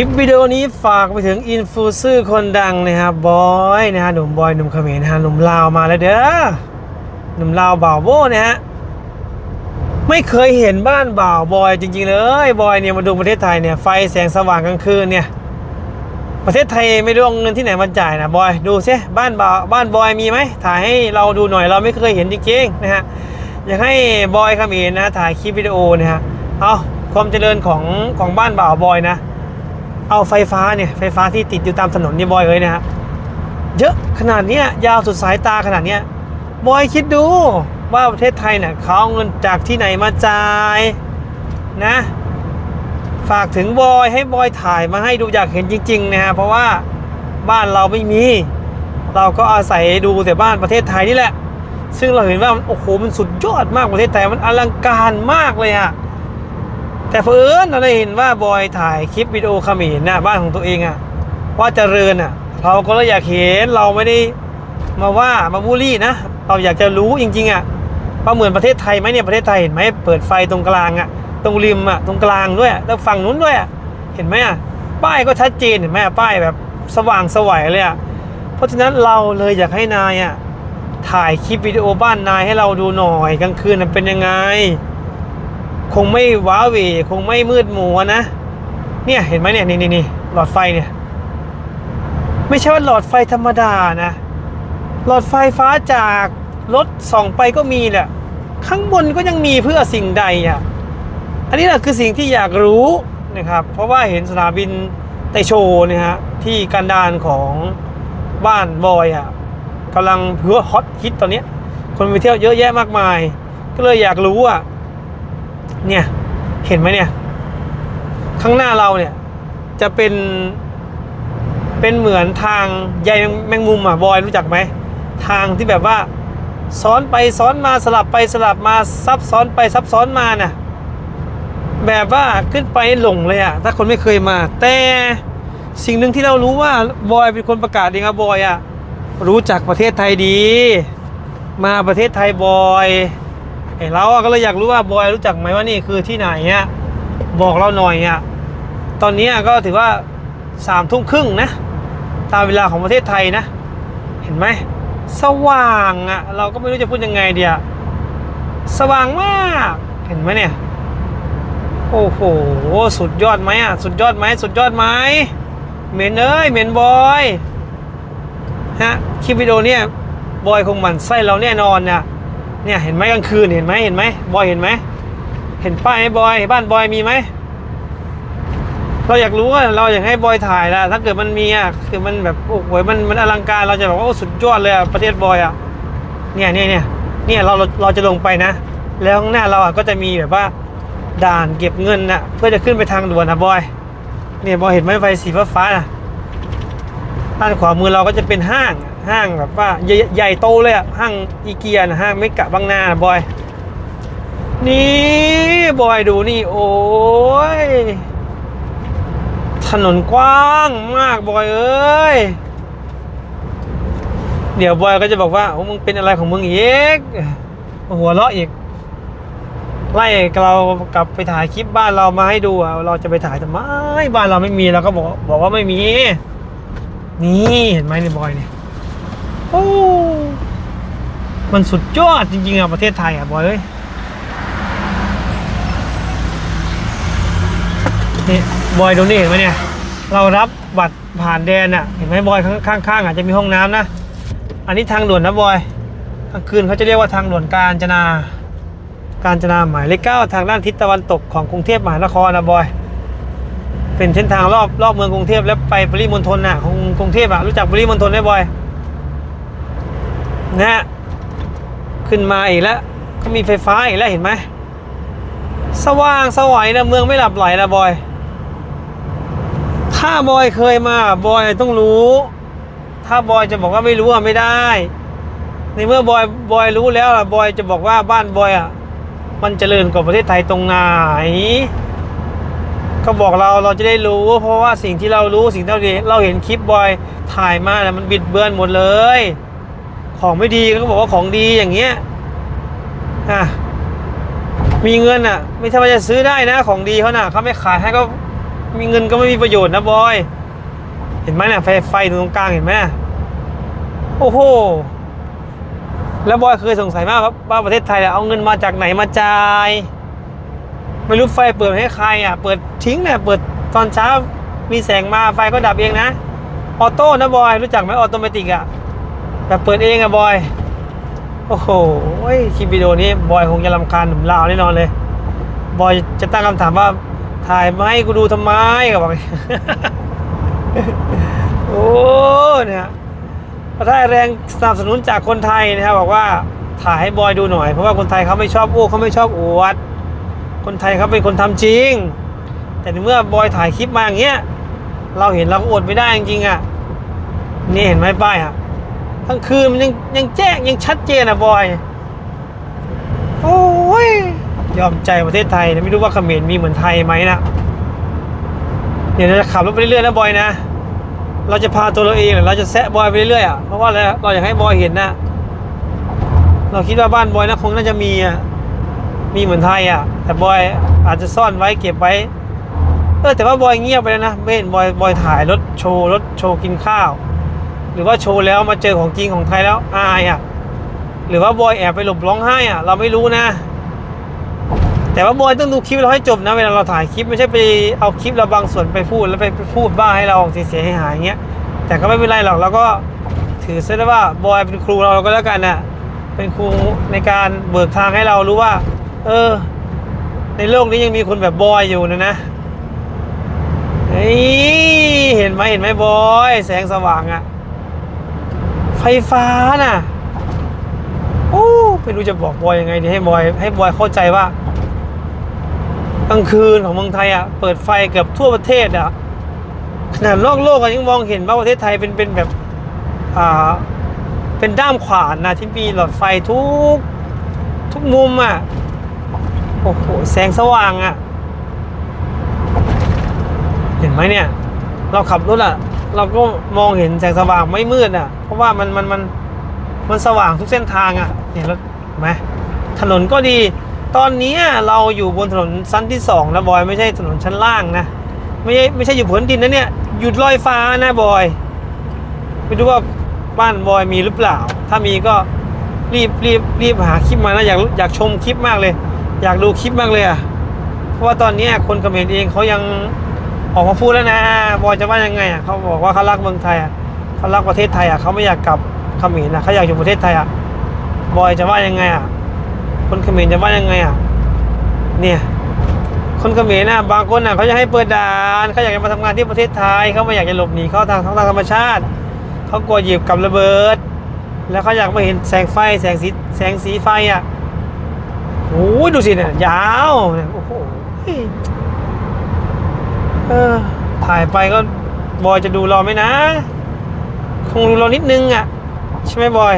ลิปวิดีโอนี้ฝากไปถึงอินฟลูเซอร์คนดังนะครับบอยนะฮะหนุ่มบอยหนุ่มเขมรนะฮะหนุ่มลาวมาแล้วเด้อหนุ่มลาวบ่าวโบนะฮะไม่เคยเห็นบ้านบ่าวบอยจริง ๆ เลยบอยเนี่ยมาดูประเทศไทยเนี่ยไฟแสงสว่างกลางคืนเนี่ยประเทศไทยไม่รู้เอาเงินที่ไหนมาจ่ายนะบอยดูซิบ้านบ่าวบ้านบอยมีไหมถ่ายให้เราดูหน่อยเราไม่เคยเห็นจริงๆนะฮะอยากให้บอยเขมรนะถ่ายคลิปวิดีโอนะฮะเอาความเจริญของของบ้านบ่าวบอยนะ เอาไฟฟ้าเนี่ยไฟฟ้าที่ติดอยู่ตามถนนนี่บอยเอ้ยนะฮะเยอะขนาดเนี้ยยาวสุดสายตาขนาดเนี้ยบอยคิดดูว่าประเทศไทยเนี่ยเขาเอาเงินจากที่ไหนมาจ่ายนะ ฝากถึงบอยให้บอยถ่ายมาให้ดูอยากเห็นจริงๆนะฮะเพราะว่าบ้านเราไม่มี เราก็อาศัยดูแต่บ้านประเทศไทยนี่แหละ ซึ่งเราเห็นว่าโอ้โหมันสุดยอดมากประเทศไทยมันอลังการมากเลยอะ แต่เพื่อนเราได้เห็นว่าบอยถ่ายคลิปวิดีโอขมิรนะบ้านของตัวเองอะว่าเจริญอะเราก็เลยอยากเห็นเราไม่ได้มาว่ามาบูลลี่นะ เราอยากจะรู้จริงๆอะว่าเหมือนประเทศไทยไหมเนี่ยประเทศไทยเห็นไหมเปิดไฟตรงกลางอะตรงริมอะตรงกลางด้วยแล้วฝั่งนู้นด้วยอะเห็นไหมอะป้ายก็ชัดเจนเห็นไหมอะป้ายแบบสว่างสวัยเลยอะเพราะฉะนั้นเราเลยอยากให้นายอะถ่ายคลิปวิดีโอบ้านนายให้เราดูหน่อยกลางคืนเป็นยังไง คงไม่ว้าเหวคงไม่มืดมัวนะ เนี่ยเห็นไหมเนี่ยนี่นี่นี่หลอดไฟเนี่ย ไม่ใช่ว่าหลอดไฟธรรมดานะ หลอดไฟฟ้าจากรถส่องไปก็มีแหละ ข้างบนก็ยังมีเพื่อสิ่งใดอะอันนี้แหละคือสิ่งที่อยากรู้นะครับ เพราะว่าเห็นสนามบินไตโชเนี่ยฮะที่กันดานของบ้านบอยอะกำลังเพื่อฮอตฮิตตอนนี้คนไปเที่ยวเยอะแยะมากมาย ก็เลยอยากรู้อะ เนี่ย เห็นไหมเนี่ย ข้างหน้าเราเนี่ย จะเป็น เป็นเหมือนทางใยแมงมุมอะบอยรู้จักไหม ทางที่แบบว่าซ้อนไปซ้อนมาสลับไปสลับมาซับซ้อนไปซับซ้อนมาน่ะ แบบว่าขึ้นไปหลงเลยอะถ้าคนไม่เคยมา แต่สิ่งหนึ่งที่เรารู้ว่าบอยเป็นคนประกาศเองครับบอยอะรู้จักประเทศไทยดี มาประเทศไทยบอย ไอเราอะก็เลยอยากรู้ว่าบอยรู้จักไหมว่านี่คือที่ไหนอะบอกเราหน่อยอะตอนนี้ก็ถือว่าสามทุ่มครึ่งนะ ตามเวลาของประเทศไทยนะ เห็นไหม สว่างอะเราก็ไม่รู้จะพูดยังไงเดียสว่างมาก เห็นไหมเนี่ย โอ้โห สุดยอดไหมอะสุดยอดไหมสุดยอดไหมเหม็นเอ้ยเหม็นบอยฮะคลิปวิดีโอเนี่ยบอยคงหมั่นไส้เราแน่นอนเนี่ย เนี่ยเห็นไหมกลางคืนเห็นไหมเห็นไหมบอยเห็นไหมเห็นป้ายไหมบอยบ้านบอยมีไหมเราอยากรู้ว่าเราอยากให้บอยถ่ายละถ้าเกิดมันมีอะคือมันแบบโอ้โหมันมันอลังการเราจะแบอกว่าโอ้สุดยอดเลยอะประเทศบอยอะเนี่ยเนี่ยเนี่ยเนี่ยเราเราจะลงไปนะ แล้วข้างหน้าเราอะก็จะมีแบบว่าด่านเก็บเงินน่ะเพื่อจะขึ้นไปทางด่วนนะบอยเนี่ยบอยเห็นไหมไฟสีฟ้าฟ้านะด้านขวามือเราก็จะเป็นห้าง ห้างแบบว่าใหญ่ใหญ่โตเลยอะห้างอีเกียนะห้างเมกะบางนานะบอย นี่บอยดูนี่ โอ้ย ถนนกว้างมากบอยเอ้ย เดี๋ยวบอยก็จะบอกว่าโอ้มึงเป็นอะไรของมึงอีกหัวเราะอีก ไล่เรากลับไปถ่ายคลิปบ้านเรามาให้ดูอะเราจะไปถ่ายทำไมบ้านเราไม่มีเราก็บอกบอกว่าไม่มี นี่เห็นไหมเนี่ยบอยเนี่ย โอ้มันสุดยอดจริงๆอะประเทศไทยอะบอยเอ้ยนี่บอยดูนี่เห็นไหมเนี่ย เรารับบัตรผ่านแดนอะเห็นไหมบอยข้างๆอาจจะมีห้องน้ำนะ อันนี้ทางด่วนนะบอยกลางคืนเขาจะเรียกว่าทางด่วนกาญจนา กาญจนาหมายเลขเก้าทางด้านทิศตะวันตกของกรุงเทพมหานครนะบอย เป็นเส้นทางรอบรอบเมืองกรุงเทพแล้วไปปริมณฑลน่ะของกรุงเทพอะรู้จักปริมณฑลไหมบอย นะฮะขึ้นมาอีกแล้วก็มีไฟฟ้าอีกแล้วเห็นไหมสว่างสวัยนะเมืองไม่หลับไหลนะบอย ถ้าบอยเคยมาบอยต้องรู้ ถ้าบอยจะบอกว่าไม่รู้อะไม่ได้ ในเมื่อบอยบอยรู้แล้วอะบอยจะบอกว่าบ้านบอยอะมันเจริญกว่าประเทศไทยตรงไหน ก็บอกเราเราจะได้รู้ เพราะว่าสิ่งที่เรารู้สิ่งที่เราเห็นคลิปบอยถ่ายมาน่ะมันบิดเบือนหมดเลย ของไม่ดีก็บอกว่าของดีอย่างเงี้ยอะมีเงินอะ ไม่ใช่ว่าจะซื้อได้นะของดีเขาน่ะเขาไม่ขายให้ก็มีเงินก็ไม่มีประโยชน์นะบอย เห็นไหมเนี่ยไฟไฟตรงกลางเห็นไหมโอ้โหแล้วบอยเคยสงสัยมากว่าว่าประเทศไทยเนี่ยเอาเงินมาจากไหนมาจ่ายไม่รู้ไฟเปิดให้ใครอะ เปิดทิ้งเนี่ยเปิดตอนเช้ามีแสงมาไฟก็ดับเองนะ ออโต้นะบอยรู้จักไหมออโตเมติกอะ แบบเปิดเองอะบอย โอ้โหคลิปวิดีโอนี้บอยคงจะรำคาญหนุ่มลาวแน่นอนเลย บอยจะตั้งคำถามว่าถ่ายมาให้กูดูทำไมกับบอกโอ้เนี่ยพระได้แรงสนับสนุนจากคนไทยนะครับบอกว่าถ่ายให้บอยดูหน่อย เพราะว่าคนไทยเขาไม่ชอบอู้เขาไม่ชอบอวด คนไทยเขาเป็นคนทำจริง แต่เมื่อบอยถ่ายคลิปมาอย่างเงี้ย เราเห็นเราก็อดไม่ได้จริงๆอะ นี่เห็นไหมป้ายอะ ทั้งคืนมันยังยังแจ้งยังชัดเจนอะบอย โอ้ย ยอมใจประเทศไทยนะไม่รู้ว่าเขมรมีเหมือนไทยไหมนะเดี๋ยวเราจะขับรถไปเรื่อยๆนะบอยนะ เราจะพาตัวเราเองหรือเราจะแซะบอยไปเรื่อยๆอะเพราะว่าอะไรเราอยากให้บอยเห็นนะเราคิดว่าบ้านบอยนะคงน่าจะมีอะมีเหมือนไทยอะ แต่บอยอาจจะซ่อนไว้เก็บไว้เออแต่ว่าบอยเงียบไปแล้วนะไม่เห็นบอยบอยถ่ายรถโชว์รถโชว์กินข้าว หรือว่าโชว์แล้วมาเจอของจริงของไทยแล้วอายอะหรือว่าบอยแอบไปหลบร้องไห้อะเราไม่รู้นะ แต่ว่าบอยต้องดูคลิปเราให้จบนะเวลาเราถ่ายคลิปไม่ใช่ไปเอาคลิปเราบางส่วนไปพูดแล้วไปพูดบ้าให้เราเสียหายอย่างเงี้ยแต่ก็ไม่เป็นไรหรอกเราก็ถือซะได้ว่าบอยเป็นครูเราก็แล้วกันน่ะเป็นครูในการเบิกทางให้เรารู้ว่า เออ ในโลกนี้ยังมีคนแบบบอยอยู่นะนะเฮ้ยเห็นไหมเห็นไหมบอย แสงสว่างอะไฟฟ้าน่ะโอ้ไม่รู้จะบอกบอยยังไงดีให้บอยให้บอยเข้าใจว่ากลางคืนของเมืองไทยอะเปิดไฟเกือบทั่วประเทศอะขนาดโลกโลกอะยังมองเห็นว่าประเทศไทยเป็นเป็นแบบอ่าเป็นด้ามขวานนะที่มีหลอดไฟทุกทุกมุมอะโอ้โหแสงสว่างอะ เห็นไหมเนี่ย เราขับรถอะ เราก็มองเห็นแสงสว่างไม่มืดอะ เพราะว่ามันมันมันมันสว่างทุกเส้นทางอะเห็นรถไหมถนนก็ดี ตอนนี้เราอยู่บนถนนชั้นที่สองนะบอยไม่ใช่ถนนชั้นล่างนะไม่ใช่ไม่ใช่อยู่พื้นดินนะเนี่ยหยุดลอยฟ้านะบอยไม่รู้ว่าบ้านบอยมีหรือเปล่า ถ้ามีก็รีบรีบรีบหาคลิปมานะอยากอยากชมคลิปมากเลย อยากดูคลิปมากเลยอะเพราะว่าตอนนี้คนเขมรเองเขายัง ออกมาพูดแล้วนะบอยจะว่ายังไงอะเขาบอกว่าเขารักเมืองไทยอะเขารักประเทศไทยอะเขาไม่อยากกลับเขมรอะเขาอยากอยู่ประเทศไทยอะบอยจะว่ายังไงอะคนเขมรจะว่ายังไงอะเนี่ยคนเขมรนะบางคนน่ะเขาจะให้เปิดด่านเขาอยากจะมาทำงานที่ประเทศไทยเขาไม่อยากจะหลบหนีเข้าทางทางธรรมชาติเขากลัวหยียบกับระเบิด แล้วเขาอยากมาเห็นแสงไฟแสงสีแสงสีไฟอะโอ้ยดูสิเนี่ยยาวเนี่ยโอ้โห เออ ถ่ายไปก็บอยจะดูเราไหมนะ คงดูเรานิดนึงอะ ใช่ไหมบอย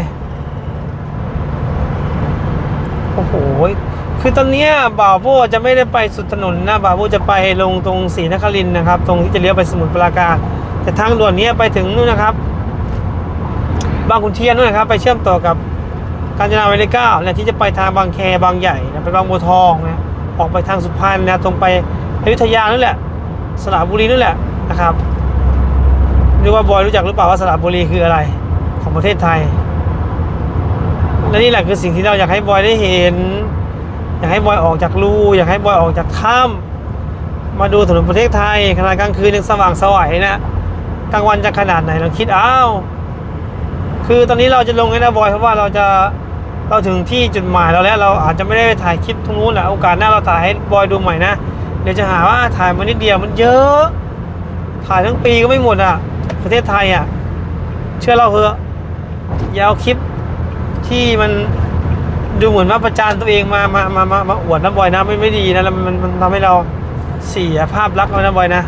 โอ้โห คือตอนนี้บ่าวโบจะไม่ได้ไปสุดถนนนะบ่าวโบจะไปลงตรงศรีนครินนะครับ ตรงที่จะเลี้ยวไปสมุทรปราการ แต่ทางด่วนนี้ไปถึงนู่นนะครับ บางขุนเทียนนู่นนะครับ ไปเชื่อมต่อกับกาญจนาวิลิก้าและที่จะไปทางบางแคบางใหญ่นะไปบางบัวทองนะออกไปทางสุพรรณนะตรงไปอยุธยานั่นแหละ สระบุรีนั่แหละนะครับไม่รู้ว่าบอยรู้จักหรือเปล่าว่าสระบุรีคืออะไรของประเทศไทย และนี่แหละคือสิ่งที่เราอยากให้บอยได้เห็น อยากให้บอยออกจากรูอยากให้บอยออกจากถ้ำมาดูถนนประเทศไทยขณะกลางคืนยังสว่างสวัยนะกลางวันจะขนาดไหนลองคิดอ้าวคือตอนนี้เราจะลงให้นะบอยเพราะว่าเราจะเราถึงที่จุดหมายเราแล้วเราอาจจะไม่ได้ไปถ่ายคลิปตรงนู้นแหละโอกาสหน้าเราถ่ายให้บอยดูใหม่นะ เดี๋ยวจะหาว่าถ่ายมานิดเดียวมันเยอะ ถ่ายทั้งปีก็ไม่หมดอะ ประเทศไทยอะ เชื่อเราเถอะอย่าเอาคลิปที่มันดูเหมือนว่าประจานตัวเองมามามามามาอวดนะบอยนะไม่ไม่ดีนะแล้วมันมันทำให้เราเสียภาพลักษณ์เรานะบอยนะ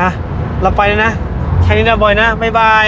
ฮะเราไปนะแค่นี้นะบอยนะบ๊ายบาย